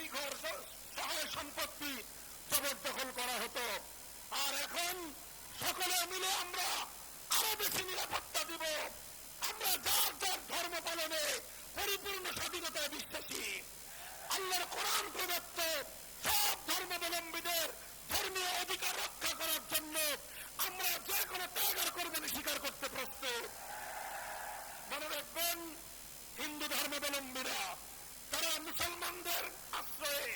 বাড়ি ঘর সহায় সম্পত্তি জবরদখল করা হতো। আর এখন সকলে মিলে আমরা আরও বেশি নিরাপত্তা দিব। আমরা যার যার ধর্ম পালনে পরিপূর্ণ স্বাধীনতায় বিশ্বাসী। আল্লাহর কোরআন প্রদত্ত সব ধর্মাবলম্বীদের ধর্মীয় অধিকার রক্ষা করার জন্য আমরা যে কোনো ত্যাগ আর কোরবানি স্বীকার করতে প্রস্তুত। মনে রাখবেন, হিন্দু ধর্মাবলম্বীরা তারা মুসলমানদের আশ্রয়ে,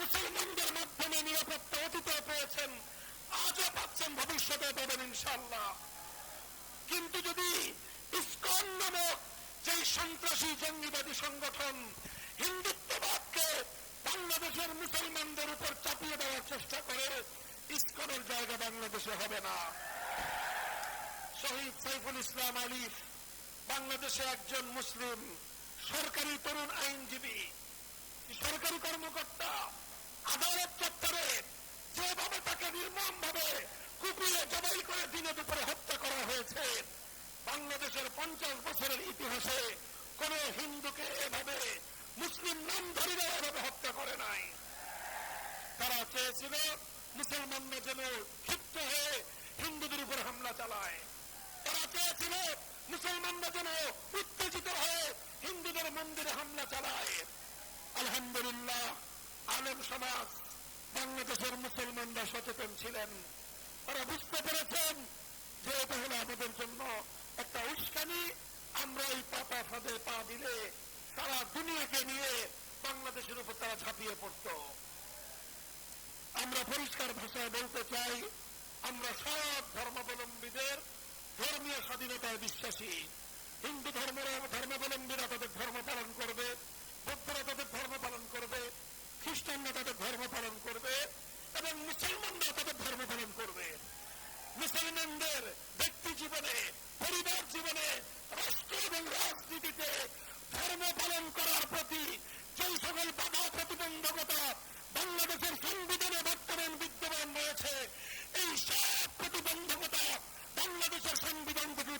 মুসলমানদের মাধ্যমে নিরাপত্তা অতীতে পেয়েছেন, আজও পাচ্ছেন ভবিষ্যতে পাবেন ইনশাল্লাহ কিন্তু যদি ইসকন নামক যে সন্ত্রাসী জঙ্গিবাদী সংগঠন হিন্দুত্ববাদকে বাংলাদেশের মুসলমানদের উপর চাপিয়ে দেওয়ার চেষ্টা করে, ইস্কনের জায়গা বাংলাদেশে হবে না। শহীদ সাইফুল ইসলাম আলিফ বাংলাদেশে একজন মুসলিম। সরকারি তরুণ আইনজীবী সরকারি কর্মকর্তা আদালত চত্বরে যেভাবে তাকে নির্মম ভাবে কুপিয়ে জবাই করে দিনে দুপুরে হত্যা করা হয়েছে, বাংলাদেশের পঞ্চাশ বছরের ইতিহাসে কোন হিন্দুকে এভাবে, মুসলিম নাম নামধারীরা এভাবে হত্যা করে নাই। তারা চেয়েছিল মুসলমানরা যেন ক্ষিপ্ত হয়ে হিন্দুদের উপর হামলা চালায়। তারা চেয়েছিল মুসলমানরা যেন হিন্দুদের মন্দিরে হামলা চালায়। আলহামদুলিল্লাহ, আলেম সমাজ, বাংলাদেশের মুসলমানরা সচেতন ছিলেন। তারা বুঝতে পেরেছেন যে এটা হলো আমাদের জন্য একটা উস্কানি। আমরা এই পাতা ফাঁদে পা দিলে সারা দুনিয়াকে নিয়ে বাংলাদেশের উপর তারা ঝাঁপিয়ে পড়তো। আমরা পরিষ্কার ভাষায় বলতে চাই, আমরা সব ধর্মাবলম্বীদের ধর্মীয় স্বাধীনতায় বিশ্বাসী। হিন্দু ধর্মের তাদের ধর্ম পালন করবে বৌদ্ধরা তাদের ধর্ম পালন করবে, খ্রিস্টানরা তাদের ধর্ম পালন করবে, এবং মুসলমানরা তাদের ধর্ম পালন করবে। মুসলমানদের ব্যক্তি জীবনে, পরিবার জীবনে, রাষ্ট্র এবং রাজনীতিতে ধর্ম পালন করার প্রতি যেই সকল বাধা, প্রতিবন্ধকতা বাংলাদেশের সংবিধানে বর্তমান বিদ্যমান রয়েছে, এই সব প্রতিবন্ধকতা বাংলাদেশের সংবিধান থেকে